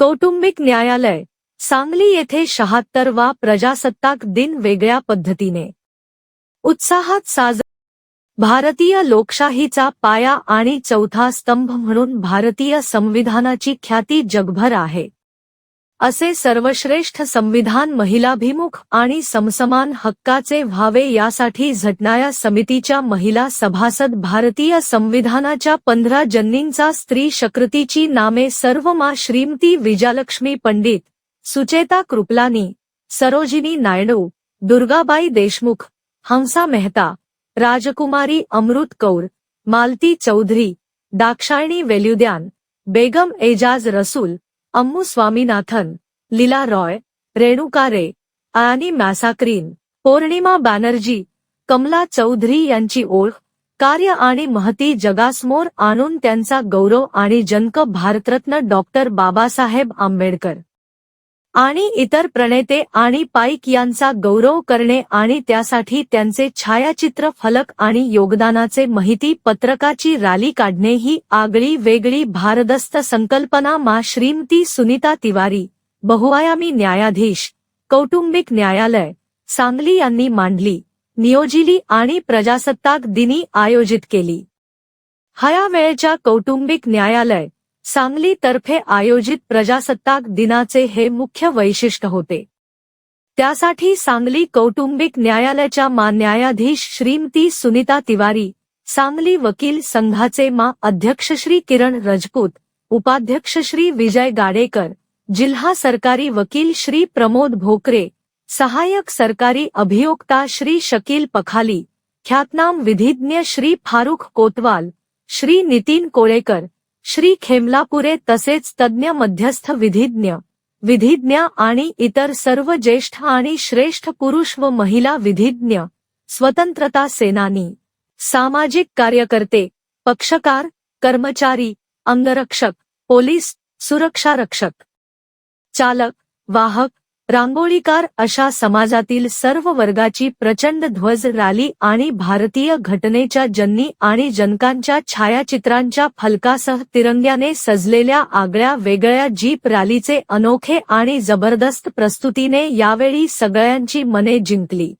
कौटुंबिक न्यायालय सांगली येथे शहात्तरवा प्रजासत्ताक दिन वेगळ्या पद्धतीने. उत्साहात साज भारतीय लोकशाहीचा पाया आणि चौथा स्तंभ म्हणून भारतीय संविधानाची ख्याती जगभर आहे. असे सर्वश्रेष्ठ संविधान महिलाभिमुख आणि समसमान हक्काचे व्हावे यासाठी झटणाया समितीच्या महिला सभासद भारतीय संविधानाच्या पंधरा जन्नींचा स्त्री शकृतीची नामे सर्व मा श्रीमती विजयालक्ष्मी पंडित सुचेता कृपलानी सरोजिनी नायडू दुर्गाबाई देशमुख हंसा मेहता राजकुमारी अमृत कौर मालती चौधरी दाक्षायणी वेल्युद्यान बेगम एजाज रसूल अम्मू स्वामीनाथन लीला रॉय रेणुका रे आणि मॅसाक्रीन पौर्णिमा बॅनर्जी कमला चौधरी यांची ओळख कार्य आणि महती जगासमोर आणून त्यांचा गौरव आणि जनक भारतरत्न डॉक्टर बाबासाहेब आंबेडकर. आणि इतर प्रणेते आणि पाईक यांचा गौरव करणे आणि त्यासाठी त्यांचे छायाचित्र फलक आणि योगदानाचे माहिती पत्रकाची रॅली काढणे ही आगळी वेगळी भारदस्त संकल्पना मा श्रीमती सुनीता तिवारी बहुआयामी न्यायाधीश कौटुंबिक न्यायालय सांगली यांनी मांडली नियोजिली आणि प्रजासत्ताक दिनी आयोजित केली. हया वेळेच्या कौटुंबिक न्यायालय सांगली तर्फे आयोजित प्रजासत्ताक दिनाचे हे मुख्य वैशिष्ट्य होते. त्यासाठी सांगली कौटुंबिक न्यायालयाच्या मा न्यायाधीश श्रीमती सुनीता तिवारी सांगली वकील संघाचे मा अध्यक्ष श्री किरण रजपूत उपाध्यक्ष श्री विजय गाडेकर जिल्हा सरकारी वकील श्री प्रमोद भोकरे सहाय्यक सरकारी अभियोक्ता श्री शकील पखाली ख्यातनाम विधिज्ञ श्री फारुख कोतवाल श्री नितीन कोळेकर श्री खेमलापुरे तसेच तज्ज्ञ मध्यस्थ विधिज्ञ विधिज्ञ आणि इतर सर्व ज्येष्ठ आणि श्रेष्ठ पुरुष व महिला विधिज्ञ स्वतंत्रता सेनानी सामाजिक कार्यकर्ते पक्षकार कर्मचारी अंगरक्षक पोलीस सुरक्षारक्षक चालक वाहक रांगोळीकार अशा समाजातील सर्व वर्गाची प्रचंड ध्वज रॅली आणि भारतीय घटनेच्या जन्नी आणि जनकांच्या छायाचित्रांच्या फलकासह तिरंग्याने सजलेल्या आगळ्या वेगळ्या जीप रॅलीचे अनोखे आणि जबरदस्त प्रस्तुतीने यावेळी सगळ्यांची मने जिंकली.